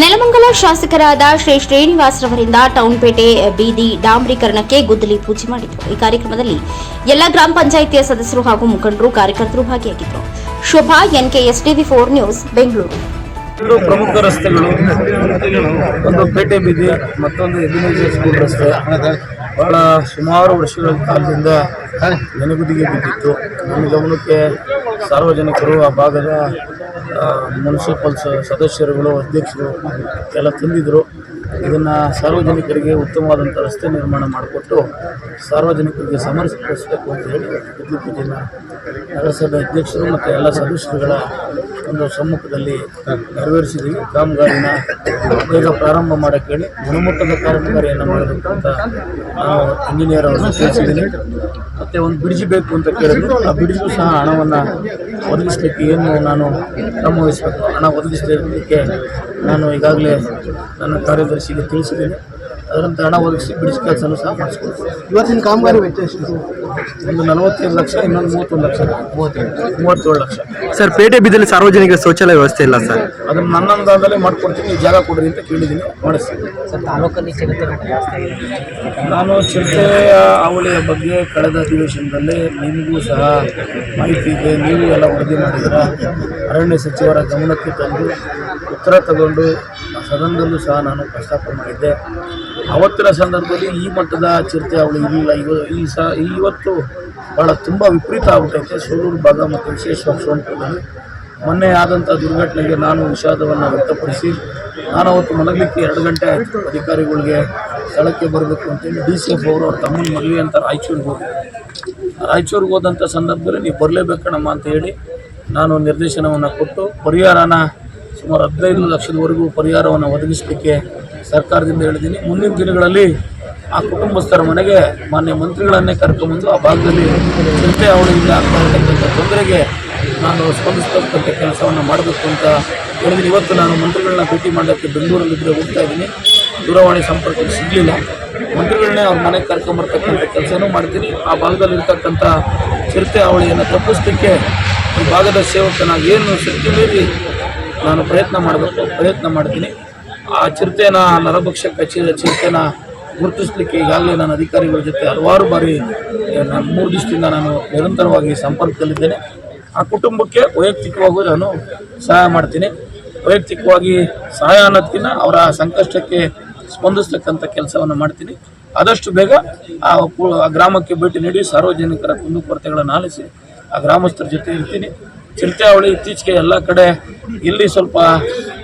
ನೆಲಮಂಗಲ ಶಾಸಕರಾದ ಶ್ರೀ ಶ್ರೀನಿವಾಸ್ ರವರಿಂದ ಟೌನ್ಪೇಟೆ ಬೀದಿ ಡಾಂಬರೀಕರಣಕ್ಕೆ ಗುದ್ದಲಿ ಪೂಜೆ ಮಾಡಿದರು. ಈ ಕಾರ್ಯಕ್ರಮದಲ್ಲಿ ಎಲ್ಲ ಗ್ರಾಮ ಪಂಚಾಯಿತಿಯ ಸದಸ್ಯರು ಹಾಗೂ ಮುಖಂಡರು, ಕಾರ್ಯಕರ್ತರು ಭಾಗಿಯಾಗಿದ್ದರು Shobha NKS TV four news, Bengaluru. ಎರಡು ಪ್ರಮುಖ ರಸ್ತೆಗಳು ಒಂದು ಪೇಟೆ ಬೀದಿ, ಮತ್ತೊಂದು ಎಬಿನೇಜರ್ ಸ್ಕೂಲ್ ರಸ್ತೆ. ಬಹಳ ಸುಮಾರು ವರ್ಷಗಳ ಕಾಲದಿಂದ ನೆನೆಗುದಿಗೆ ಬಿದ್ದಿತ್ತು. ನಮ್ಮ ಗಮನಕ್ಕೆ ಸಾರ್ವಜನಿಕರು ಆ ಭಾಗದ ಮುನ್ಸಿಪಲ್ ಸದಸ್ಯರುಗಳು, ಅಧ್ಯಕ್ಷರು ಎಲ್ಲ ತಂದಿದ್ದರು ಇದನ್ನು ಸಾರ್ವಜನಿಕರಿಗೆ ಉತ್ತಮವಾದಂಥ ರಸ್ತೆ ನಿರ್ಮಾಣ ಮಾಡಿಕೊಟ್ಟು ಸಾರ್ವಜನಿಕರಿಗೆ ಸಮರ್ಪಿಸಬೇಕು ಅಂತ ಹೇಳಿ ವಿದ್ಯುತ್ ಪೂಜೆನ ನಗರಸಭೆ ಅಧ್ಯಕ್ಷರು ಮತ್ತು ಎಲ್ಲ ಸದಸ್ಯರುಗಳ ಒಂದು ಸಮ್ಮುಖದಲ್ಲಿ ನೆರವೇರಿಸಿದ್ದೀವಿ ಕಾಮಗಾರಿನ ಬೇಗ ಪ್ರಾರಂಭ ಮಾಡೋಕ್ಕೆ ಹೇಳಿ ಗುಣಮಟ್ಟದ ಕಾಮಗಾರಿಯನ್ನು ಮಾಡಬೇಕು ಅಂತ ನಾವು ಇಂಜಿನಿಯರ್ ಅವರನ್ನು ತಿಳಿಸಿದ್ದೀನಿ ಮತ್ತು ಒಂದು ಬ್ರಿಡ್ಜ್ ಬೇಕು ಅಂತ ಕೇಳಿದ್ರು. ಆ ಬ್ರಿಡ್ಜ್ಗೂ ಸಹ ಹಣವನ್ನು ಒದಗಿಸಲಿಕ್ಕೆ ಏನು ನಾನು ಕ್ರಮ ವಹಿಸಬೇಕು? ಹಣ ಒದಗಿಸಲಿಕ್ಕೆ ನಾನು ಈಗಾಗಲೇ ನನ್ನ ಕಾರ್ಯದರ್ಶಿಗೆ ತಿಳಿಸಿದ್ದೀನಿ. ಅದರಂತೆ ಹಣ ಒದಗಿಸಿ ಬ್ರಿಡ್ಜ್ ಕೆಲಸನೂ ಸಹ ಮಾಡಿಸ್ಕೊಡ್ತೀವಿ ಇವತ್ತಿನ ಕಾಮಗಾರಿ ವೆಚ್ಚ ಎಷ್ಟು? ಒಂದು ನಲವತ್ತೈದು ಲಕ್ಷ ಇನ್ನೊಂದು ಮೂವತ್ತೊಂದು ಲಕ್ಷ. ಮೂವತ್ತೇಳು ಲಕ್ಷ. ಸರ್ ಪೇಟೆ ಬಿದ್ದಲ್ಲಿ ಸಾರ್ವಜನಿಕ ಶೌಚಾಲಯ ವ್ಯವಸ್ಥೆ ಇಲ್ಲ ಸರ್. ಅದನ್ನು ನನ್ನ ಅನುದಾನದಲ್ಲೇ ಮಾಡ್ಕೊಡ್ತೀನಿ ನೀವು ಜಾಗ ಕೊಡ್ರಿ ಅಂತ ಕೇಳಿದ್ದೀನಿ ಮಾಡಿಸ್ತೀನಿ ಸರ್ ತಾಲೂಕಲ್ಲಿ ಚಿರತೆ ಜಾಸ್ತಿ ನಾನು ಚಿರತೆಯ ಅವಳಿಯ ಬಗ್ಗೆ ಕಳೆದ ಅಧಿವೇಶನದಲ್ಲಿ ನಿಮಗೂ ಸಹ ಮಾಹಿತಿ ಇದೆ ನೀವು ಎಲ್ಲ ವರದಿ ಮಾಡಿದ್ರ ಅರಣ್ಯ ಸಚಿವರ ಗಮನಕ್ಕೆ ತಂದು ಉತ್ತರ ತಗೊಂಡು ಸದನದಲ್ಲೂ ಸಹ ನಾನು ಪ್ರಸ್ತಾಪ ಮಾಡಿದ್ದೆ. ಅವತ್ತಿನ ಸಂದರ್ಭದಲ್ಲಿ ಈ ಮಟ್ಟದ ಚಿರತೆ ಅವಳು ಇರಲಿಲ್ಲ ಇವ ಈ ಸಹ ಇವತ್ತು ಭಾಳ ತುಂಬ ವಿಪರೀತ ಆಗ್ಬಿಟ್ಟೈತೆ. ಸೂಲೂರು ಭಾಗ ಮತ್ತು ವಿಶೇಷವಾಗಿ ಸೋಂಪುರದಲ್ಲಿ ಮೊನ್ನೆ ಆದಂಥ ದುರ್ಘಟನೆಗೆ ನಾನು ವಿಷಾದವನ್ನು ವ್ಯಕ್ತಪಡಿಸಿ, ನಾನು ಅವತ್ತು ಮಲಗಲಿಕ್ಕೆ ಎರಡು ಗಂಟೆ ಆಯಿತು. ಅಧಿಕಾರಿಗಳಿಗೆ ಸ್ಥಳಕ್ಕೆ ಬರಬೇಕು ಅಂತೇಳಿ ಡಿ ಸಿ ಎಫ್ ಅವರು ಅವ್ರ ತಮ್ಮನ ಮದುವೆ ಅಂತ ರಾಯಚೂರಿಗೆ ಹೋಗಿ ರಾಯಚೂರಿಗೆ ಹೋದಂಥ ಸಂದರ್ಭದಲ್ಲಿ ನೀವು ಬರಲೇಬೇಕಣಮ್ಮ ಅಂತ ಹೇಳಿ ನಾನು ನಿರ್ದೇಶನವನ್ನು ಕೊಟ್ಟು ಪರಿಹಾರನ ಸುಮಾರು ಹದಿನೈದು ಲಕ್ಷದವರೆಗೂ ಪರಿಹಾರವನ್ನು ಒದಗಿಸಲಿಕ್ಕೆ ಸರ್ಕಾರದಿಂದ ಹೇಳಿದ್ದೀನಿ. ಮುಂದಿನ ದಿನಗಳಲ್ಲಿ ಆ ಕುಟುಂಬಸ್ಥರ ಮನೆಗೆ ಮಾನ್ಯ ಮಂತ್ರಿಗಳನ್ನೇ ಕರ್ಕೊಂಬಂದು ಆ ಭಾಗದಲ್ಲಿ ಚಿಂತೆ ಅವಳಿಂದ ಆಗ್ತಾ ಇರ್ತಕ್ಕಂಥ ತೊಂದರೆಗೆ ನಾನು ಸ್ಪಂದಿಸ್ತಕ್ಕಂಥ ಕೆಲಸವನ್ನು ಮಾಡಬೇಕು ಅಂತ ಹೇಳಿದ್ದೀನಿ ಇವತ್ತು ನಾನು ಮಂತ್ರಿಗಳನ್ನ ಭೇಟಿ ಮಾಡೋಕ್ಕೆ ಬೆಂಗಳೂರಲ್ಲಿದ್ದರೆ ಹೋಗ್ತಾ ಇದ್ದೀನಿ. ದೂರವಾಣಿ ಸಂಪರ್ಕ ಸಿಗಲಿಲ್ಲ. ಮಂತ್ರಿಗಳನ್ನೇ ಅವ್ರ ಮನೆಗೆ ಕರ್ಕೊಂಬರ್ತಕ್ಕಂಥ ಕೆಲಸನೂ ಮಾಡ್ತೀನಿ. ಆ ಭಾಗದಲ್ಲಿರ್ತಕ್ಕಂಥ ಚಿರತೆ ಅವಳಿಯನ್ನು ತಪ್ಪಿಸ್ಲಿಕ್ಕೆ ಈ ಭಾಗದ ಸೇವಕನಾಗಿ ಏನು ಶಕ್ತಿ ಮೀರಿ ನಾನು ಪ್ರಯತ್ನ ಮಾಡಬೇಕು, ಪ್ರಯತ್ನ ಮಾಡ್ತೀನಿ. ಆ ಚಿರತೆನ ನರಭಕ್ಷಕ ಚಿ ಚಿರತೆನ ಗುರುತಿಸಲಿಕ್ಕೆ ಈಗಾಗಲೇ ನಾನು ಅಧಿಕಾರಿಗಳ ಜೊತೆ ಹಲವಾರು ಬಾರಿ ನಾನು ಮೂರು ದಿವಸದಿಂದ ನಾನು ನಿರಂತರವಾಗಿ ಸಂಪರ್ಕದಲ್ಲಿದ್ದೇನೆ. ಆ ಕುಟುಂಬಕ್ಕೆ ವೈಯಕ್ತಿಕವಾಗೂ ನಾನು ಸಹಾಯ ಮಾಡ್ತೀನಿ. ವೈಯಕ್ತಿಕವಾಗಿ ಸಹಾಯ ಅನ್ನೋದಕ್ಕಿಂತ ಅವರ ಸಂಕಷ್ಟಕ್ಕೆ ಸ್ಪಂದಿಸ್ತಕ್ಕಂಥ ಕೆಲಸವನ್ನು ಮಾಡ್ತೀನಿ. ಆದಷ್ಟು ಬೇಗ ಆ ಗ್ರಾಮಕ್ಕೆ ಭೇಟಿ ನೀಡಿ ಸಾರ್ವಜನಿಕರ ಕುಂದುಕೊರತೆಗಳನ್ನು ಆಲಿಸಿ ಆ ಗ್ರಾಮಸ್ಥರ ಜೊತೆ ಇರ್ತೀನಿ. ಚಿರತೆ ಅವಳಿ ಇತ್ತೀಚೆಗೆ ಎಲ್ಲ ಕಡೆ ಇಲ್ಲಿ ಸ್ವಲ್ಪ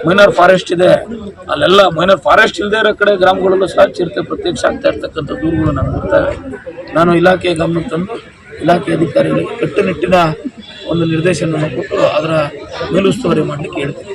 ಮೈನರ್ ಫಾರೆಸ್ಟ್ ಇದೆ. ಅಲ್ಲೆಲ್ಲ ಮೈನರ್ ಫಾರೆಸ್ಟ್ ಇಲ್ಲದೆ ಇರೋ ಕಡೆ ಗ್ರಾಮಗಳಲ್ಲೂ ಸಹ ಚಿರತೆ ಪ್ರತ್ಯಕ್ಷ ಆಗ್ತಾ ಇರ್ತಕ್ಕಂಥ ದೂರುಗಳು ನಾನು ಬರ್ತವೆ. ನಾನು ಇಲಾಖೆ ಗಮನಕ್ಕೆ ತಂದು ಇಲಾಖೆ ಅಧಿಕಾರಿಗಳಿಗೆ ಕಟ್ಟುನಿಟ್ಟಿನ ಒಂದು ನಿರ್ದೇಶನವನ್ನು ಕೊಟ್ಟು ಅದರ ಮೇಲುಸ್ತುವಾರಿ ಮಾಡಲಿಕ್ಕೆ ಹೇಳ್ತೀನಿ.